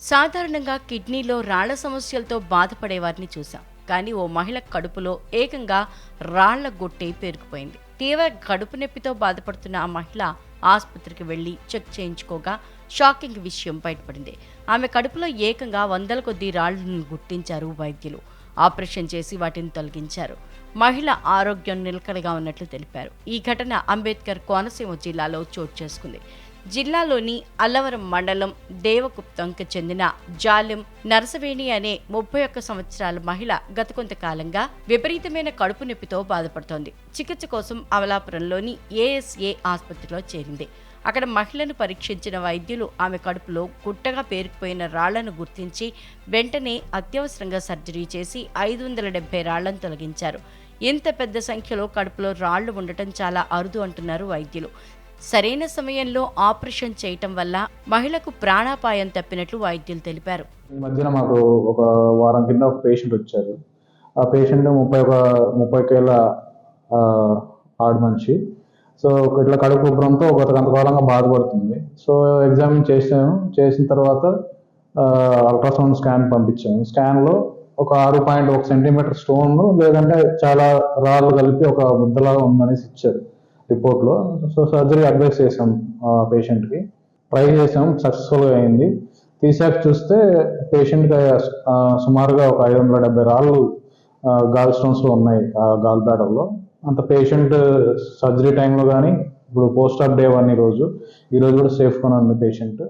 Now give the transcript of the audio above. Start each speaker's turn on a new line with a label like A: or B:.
A: సాధారణంగా కిడ్నీలో రాళ్ళ సమస్యలతో బాధపడేవారిని చూశాం. చూసాం కానీ ఓ మహిళ కడుపులో ఏకంగా రాళ్ళ గొట్టే పేరుకుపోయింది. తీవ్ర కడుపు నొప్పితో బాధపడుతున్న ఆ మహిళ ఆసుపత్రికి వెళ్ళి చెక్ చేయించుకోగా షాకింగ్ విషయం బయటపడింది. ఆమె కడుపులో ఏకంగా వందల కొద్దీ రాళ్ళను గుర్తించారు వైద్యులు. ఆపరేషన్ చేసి వాటిని తొలగించారు. మహిళ ఆరోగ్యం నిలకడగా ఉన్నట్లు తెలిపారు. ఈ ఘటన అంబేద్కర్ కోనసీమ జిల్లాలో చోటు చేసుకుంది. జిల్లాలోని అల్లవరం మండలం దేవగుప్తంకి చెందిన జాలెం నరసవేణి అనే ముప్పై ఒక్క సంవత్సరాల మహిళ గత కొంతకాలంగా విపరీతమైన కడుపు నొప్పితో బాధపడుతోంది. చికిత్స కోసం అమలాపురంలోని ఏఎస్ఏ ఆసుపత్రిలో చేరింది. అక్కడ మహిళను పరీక్షించిన వైద్యులు ఆమె కడుపులో గుట్టగా పేరుకుపోయిన రాళ్ళను గుర్తించి వెంటనే అత్యవసరంగా సర్జరీ చేసి ఐదు వందల డెబ్బై రాళ్ళను తొలగించారు. ఇంత పెద్ద సంఖ్యలో కడుపులో రాళ్ళు ఉండటం చాలా అరుదు అంటున్నారు వైద్యులు. సరైన సమయంలో ఆపరేషన్ చేయటం వల్ల మహిళకు ప్రాణాపాయం తప్పినట్లు వైద్యులు తెలిపారు.
B: ఈ మధ్యన మాకు ఒక వారం కింద ఒక పేషెంట్ వచ్చారు. ఆ పేషెంట్ ముప్పై ఒక ముప్పై కేళ్ళ ఆడు మనిషి. సో ఇట్లా కడుపు ఉబ్బరంతో గత కొంతకాలంగా బాధపడుతుంది. సో ఎగ్జామిన్ చేసాము చేసిన తర్వాత అల్ట్రాసౌండ్ స్కాన్ పంపించాము. స్కాన్లో ఒక ఆరు పాయింట్ ఒక సెంటీమీటర్ స్టోన్ లేదంటే చాలా రాళ్ళు కలిపి ఒక ముద్దలాగా ఉందనేసి ఇచ్చారు. రిపోర్ట్లో. సో సర్జరీ అడ్వైస్ చేసాం పేషెంట్కి. ట్రై చేసాం సక్సెస్ఫుల్గా అయింది. తీసాక చూస్తే పేషెంట్కి సుమారుగా ఒక ఐదు వందల డెబ్బై రాళ్ళు గాల్ స్టోన్స్లో ఉన్నాయి ఆ గాల్ బ్లాడర్లో అంత పేషెంట్ సర్జరీ టైంలో కానీ ఇప్పుడు పోస్ట్ ఆఫ్ డే వన్ ఈరోజు రోజు. కూడా సేఫ్గానే ఉంది పేషెంట్.